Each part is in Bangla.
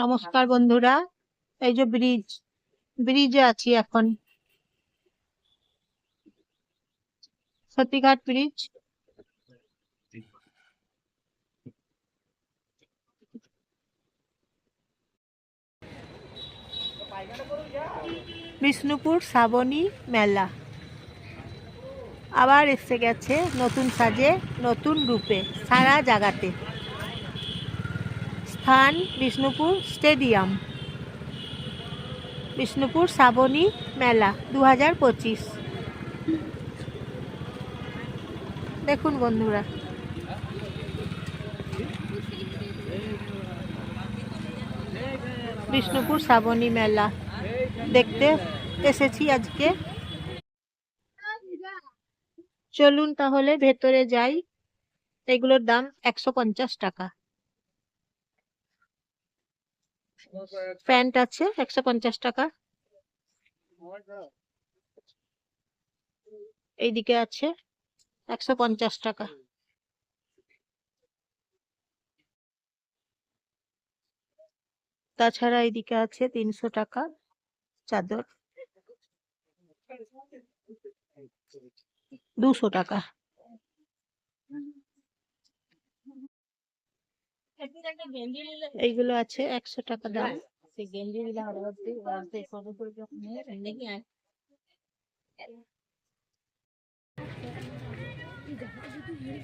নমস্কার বন্ধুরা, এই যে ব্রিজ ব্রিজে আছি এখন। সতীঘাট ব্রিজ বিষ্ণুপুর শ্রাবণী মেলা। আবার এসে গেছে নতুন সাজে, নতুন রূপে, সারা জায়গাতে স্থান বিষ্ণুপুর স্টেডিয়াম। বিষ্ণুপুর শ্রাবণী মেলা দু হাজার পঁচিশ। দেখুন বন্ধুরা। বিষ্ণুপুর শ্রাবণী মেলা। দেখতে এসেছি আজকে। চলুন তাহলে ভেতরে যাই। এগুলোর দাম একশো পঞ্চাশ টাকা। প্যান্ট আছে, একশো পঞ্চাশ টাকা। এইদিকে আছে, একশো পঞ্চাশ টাকা। তাছাড়া এইদিকে আছে তিনশো টাকা চাদর। দুশো টাকা। এইগুলো আছে একশো টাকা দাম।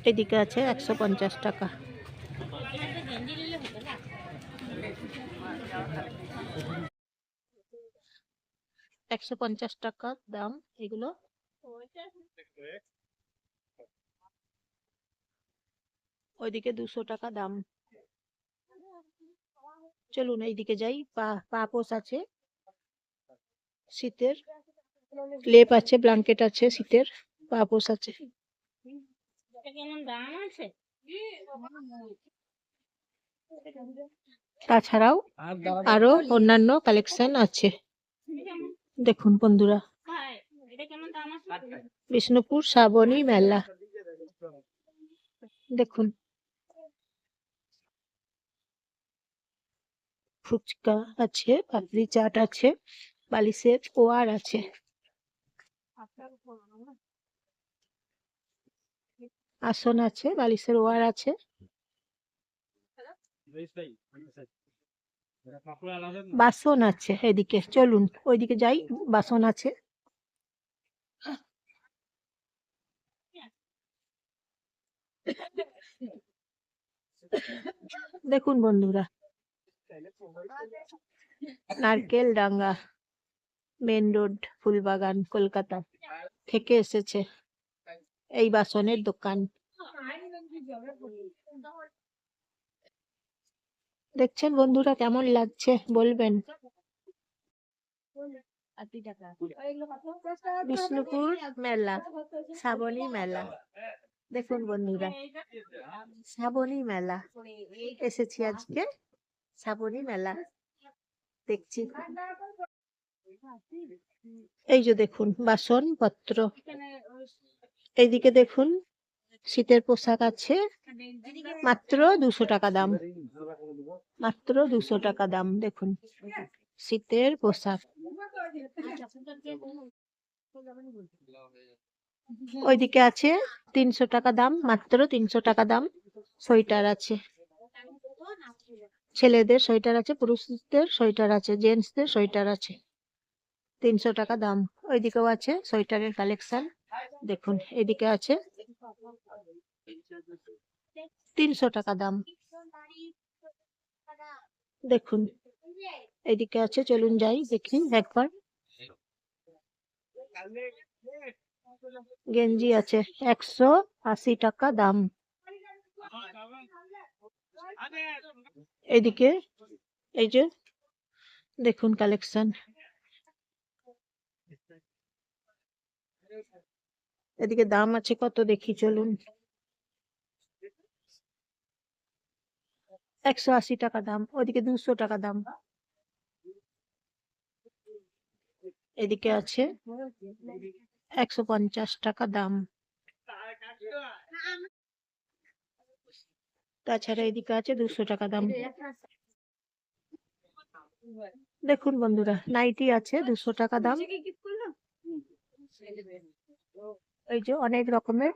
এদিকে আছে একশো পঞ্চাশ টাকা। একশো পঞ্চাশ টাকা দাম এগুলো। ওইদিকে দুশো টাকা দাম। চলুন এইদিকে যাই, পা পাপোস আছে, শীতের লেপ আছে, ব্ল্যাঙ্কেট আছে, শীতের পাপোস আছে। তাছাড়াও আরও অন্যান্য কালেকশন আছে। দেখুন বন্ধুরা, বিষ্ণুপুর শ্রাবণী মেলা। দেখুন। ফুচকা আছে, পাপড়ি চাট আছে, বালিশের ওয়ার আছে। আসন আছে, বালিশের ওয়ার আছে। বাসন আছে এদিকে, চলুন, ওইদিকে যাই, বাসন আছে। দেখুন বন্ধুরা নারকেল ডাঙ্গা মেন রোড ফুলবাগান, কলকাতা থেকে এসেছে এই বাসনের দোকান। দেখছেন বন্ধুরা কেমন লাগছে? বলবেন। বিষ্ণুপুর মেলা, শ্রাবণী মেলা। দেখুন বন্ধুরা, শ্রাবণী মেলা এসেছি আজকে। শ্রাবণী মেলা দেখছি। এই যে দেখুন, বাসন, পত্র। এইদিকে দেখুন, শীতের পোশাক আছে, মাত্র দুশো টাকা দাম। মাত্র দুশো টাকা দাম, দেখুন। শীতের পোশাক। ওইদিকে আছে তিনশো টাকা দাম, মাত্র তিনশো টাকা দাম। সোয়েটার আছে। ছেলেদের সোয়েটার আছে, পুরুষদের সোয়েটার আছে, জেন্টসদের সোয়েটার আছে। তিনশো টাকা দাম। ওইদিকেও আছে সোয়েটারের কালেকশন। দেখুন, এদিকে আছে। তিনশো টাকা দাম। দেখুন, এদিকে আছে, চলুন যাই, দেখি একবার। গেঞ্জি আছে, একশো আশি টাকা দাম। এদিকে এই যে, দেখুন কালেকশন এদিকে দাম আছে কত দেখি, চলুন। একশো আশি টাকা দাম, ওদিকে দুশো টাকা দাম। এদিকে আছে একশো পঞ্চাশ টাকা দাম। তাছাড়া এদিকে আছে দুশো টাকা দাম। দেখুন বন্ধুরা নাইটি আছে দুশো টাকা দাম। এই যে অনেক রকমের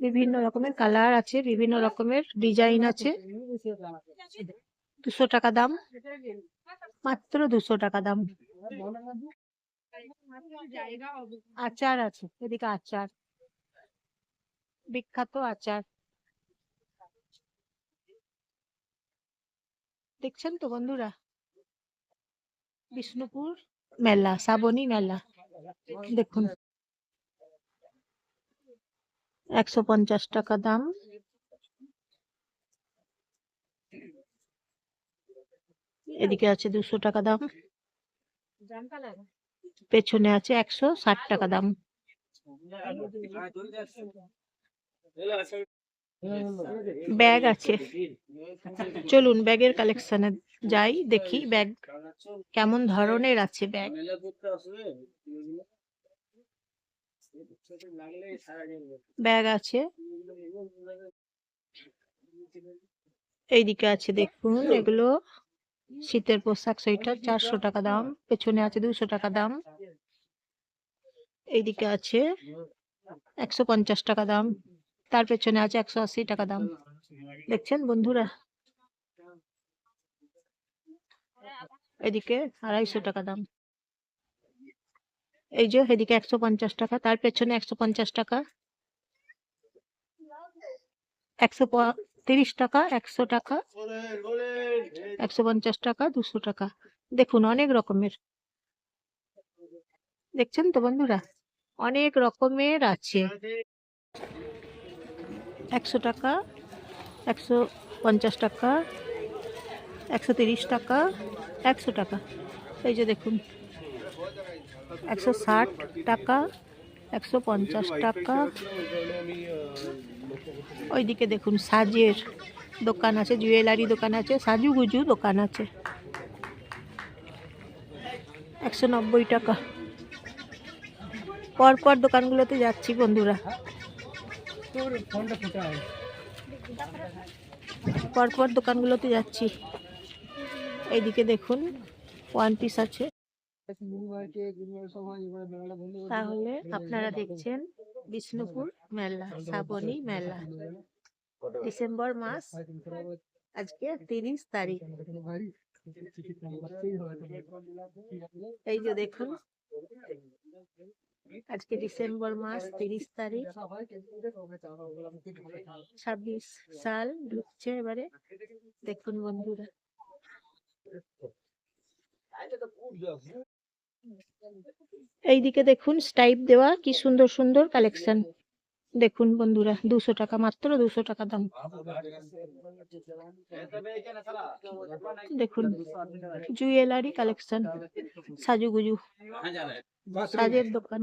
বিভিন্ন রকমের কালার আছে বিভিন্ন রকমের ডিজাইন আছে। দুশো টাকা দাম। মাত্র দুশো টাকা দাম। আচার আছে এদিকে আচার। বিখ্যাত আচার। দেখছেন তো বন্ধুরা? বিষ্ণুপুর মেলা শ্রাবণী মেলা। দেখুন। একশো পঞ্চাশ টাকা দাম। এদিকে আছে দুশো টাকা দাম। পেছনে আছে একশো ষাট টাকা দাম। ব্যাগ আছে। চলুন, ব্যাগের কালেকশনে যাই, দেখি ব্যাগ কেমন ধরনের আছে ব্যাগ। ব্যাগ আছে। এইদিকে আছে, দেখুন, এগুলো শীতের পোশাক, সোয়েটার, চারশো টাকা দাম, পেছনে আছে দুশো টাকা দাম। এইদিকে আছে, একশো পঞ্চাশ টাকা দাম। তার পেছনে আছে একশো আশি টাকা দাম। দেখছেন বন্ধুরা? এদিকে আড়াইশো টাকা দাম। এই যে এদিকে একশো পঞ্চাশ টাকা, তার পেছনে একশো পঞ্চাশ টাকা। একশো তিরিশ টাকা, একশো টাকা। একশো পঞ্চাশ টাকা, দুশো টাকা। দেখুন, অনেক রকমের। দেখছেন তো বন্ধুরা? অনেক রকমের আছে। একশো টাকা, একশো পঞ্চাশ টাকা, একশো তিরিশ টাকা, একশো টাকা। এই যে দেখুন, একশো ষাট টাকা, একশো পঞ্চাশ টাকা। ওইদিকে দেখুন, সাজের দোকান আছে, জুয়েলারি দোকান আছে, সাজুগুজু দোকান আছে। একশো নব্বই টাকা। পরপর দোকানগুলোতে যাচ্ছি বন্ধুরা। পরপর দোকানগুলোতে যাচ্ছি। এইদিকে দেখুন ওয়ান পিস আছে। তাহলে আপনারা দেখছেন বিষ্ণুপুর মেলা, শ্রাবণী মেলা। ডিসেম্বর মাস, আজকে তিরিশ তারিখ। এই যে দেখুন আজকে ডিসেম্বর মাস তিরিশ তারিখ। ছাব্বিশ সাল ঢুকছে এবারে। দেখুন বন্ধুরা। এইদিকে দেখুন স্টাইপ দেওয়া কি সুন্দর সুন্দর কালেকশন। দেখুন বন্ধুরা দুশো টাকা মাত্র দুশো টাকা দাম। দেখুন জুয়েলারি কালেকশন সাজুগুজু। সাজের দোকান।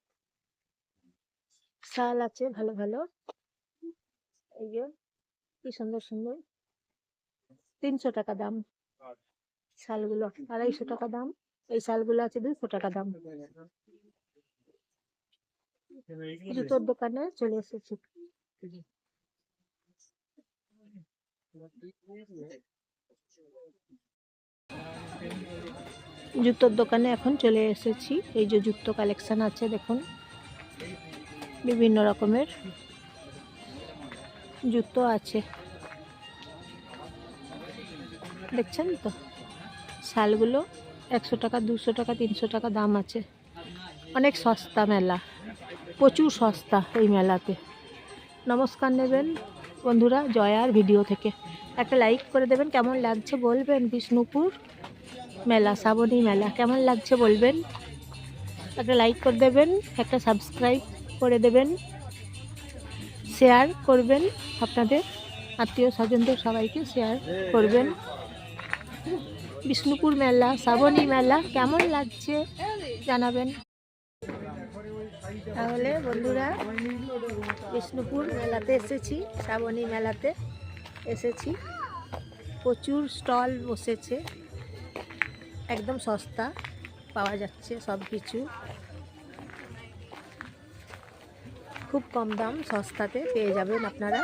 শাল আছে, ভালো ভালো। এই যে, কি সুন্দর সুন্দর। তিনশো টাকা দাম। শালগুলো আড়াইশো টাকা দাম। এই শালগুলো আছে দুশো টাকা দাম। জুতোর দোকানে চলে এসেছি। জুতোর দোকানে এখন চলে এসেছি। এই যে জুতো কালেকশন আছে, দেখুন। বিভিন্ন রকমের জুতো আছে। দেখছেন তো? শালগুলো একশো টাকা, দুশো টাকা, তিনশো টাকা দাম আছে। অনেক সস্তা মেলা। প্রচুর সস্তা এই মেলাতে। নমস্কার নেবেন বন্ধুরা, জয়ার ভিডিও থেকে। একটা লাইক করে দেবেন, কেমন লাগছে বলবেন? বিষ্ণুপুর মেলা, শ্রাবণী মেলা, কেমন লাগছে বলবেন? একটা লাইক করে দেবেন, একটা সাবস্ক্রাইব করে দেবেন। শেয়ার করবেন আপনাদের আত্মীয় স্বজনদের সবাইকে শেয়ার করবেন। বিষ্ণুপুর মেলা, শ্রাবণী মেলা, কেমন লাগছে জানাবেন। তাহলে বন্ধুরা, বিষ্ণুপুর মেলাতে এসেছি, শ্রাবণী মেলাতে এসেছি। প্রচুর স্টল বসেছে, একদম সস্তা পাওয়া যাচ্ছে সব কিছু খুব কম দাম, সস্তাতে পেয়ে যাবেন আপনারা।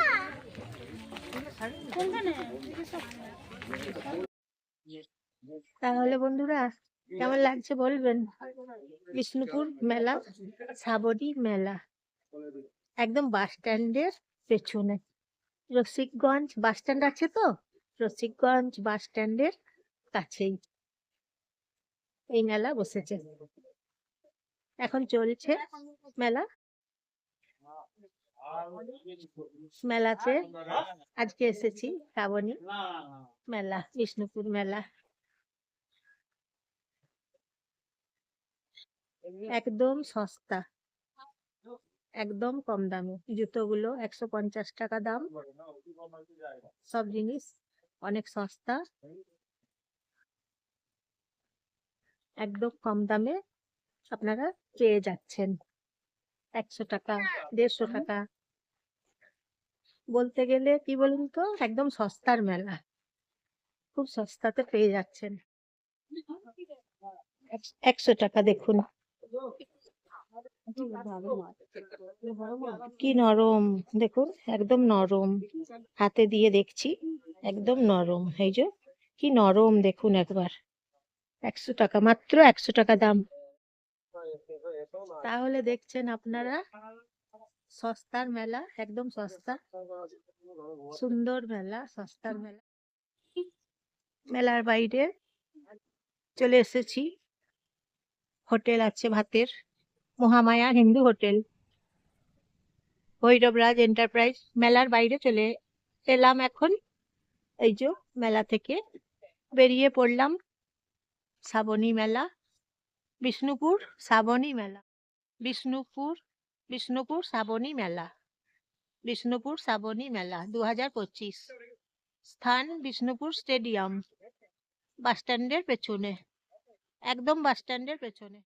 তাহলে বন্ধুরা, কেমন লাগছে বলবেন? বিষ্ণুপুর মেলা শ্রাবণী মেলা, একদম বাস স্ট্যান্ডের পেছনে। রসিকগঞ্জ বাস স্ট্যান্ড আছে তো? রসিকগঞ্জ বাস স্ট্যান্ডের কাছেই এই মেলা বসেছে। এখন চলছে মেলা। মেলাতে আজকে এসেছি শ্রাবণী মেলা বিষ্ণুপুর মেলা। একদম সস্তা একদম কম দামে। জুতোগুলো একশো পঞ্চাশ টাকা দাম। সব জিনিস অনেক সস্তা। একদম কম দামে আপনারা পেয়ে যাচ্ছেন। একশো টাকা দেড়শো টাকা। বলতে গেলে কি বলুন তো? একদম সস্তার মেলা। খুব সস্তাতে পেয়ে যাচ্ছেন। একশো টাকা দেখুন। কি নরম, দেখুন, একদম নরম। হাতে দিয়ে দেখছি, একদম নরম। এই যে, কি নরম, দেখুন একবার। একশো টাকা, মাত্র একশো টাকা দাম। তাহলে দেখছেন আপনারা সস্তার মেলা একদম সস্তা। সুন্দর মেলা সস্তার মেলা। মেলার বাইরে চলে এসেছি। হোটেল আছে ভাতের মহামায়া হিন্দু হোটেল। ভৈরবরাজ এন্টারপ্রাইজ মেলার বাইরে চলে এলাম এখন। এই যে মেলা থেকে বেরিয়ে পড়লাম শ্রাবণী মেলা বিষ্ণুপুর শ্রাবণী মেলা। বিষ্ণুপুর বিষ্ণুপুর শ্রাবণী মেলা। বিষ্ণুপুর শ্রাবণী মেলা দু হাজার পঁচিশ। স্থান বিষ্ণুপুর স্টেডিয়াম। বাস স্ট্যান্ডের পেছনে। একদম বাস স্ট্যান্ডের পেছনে।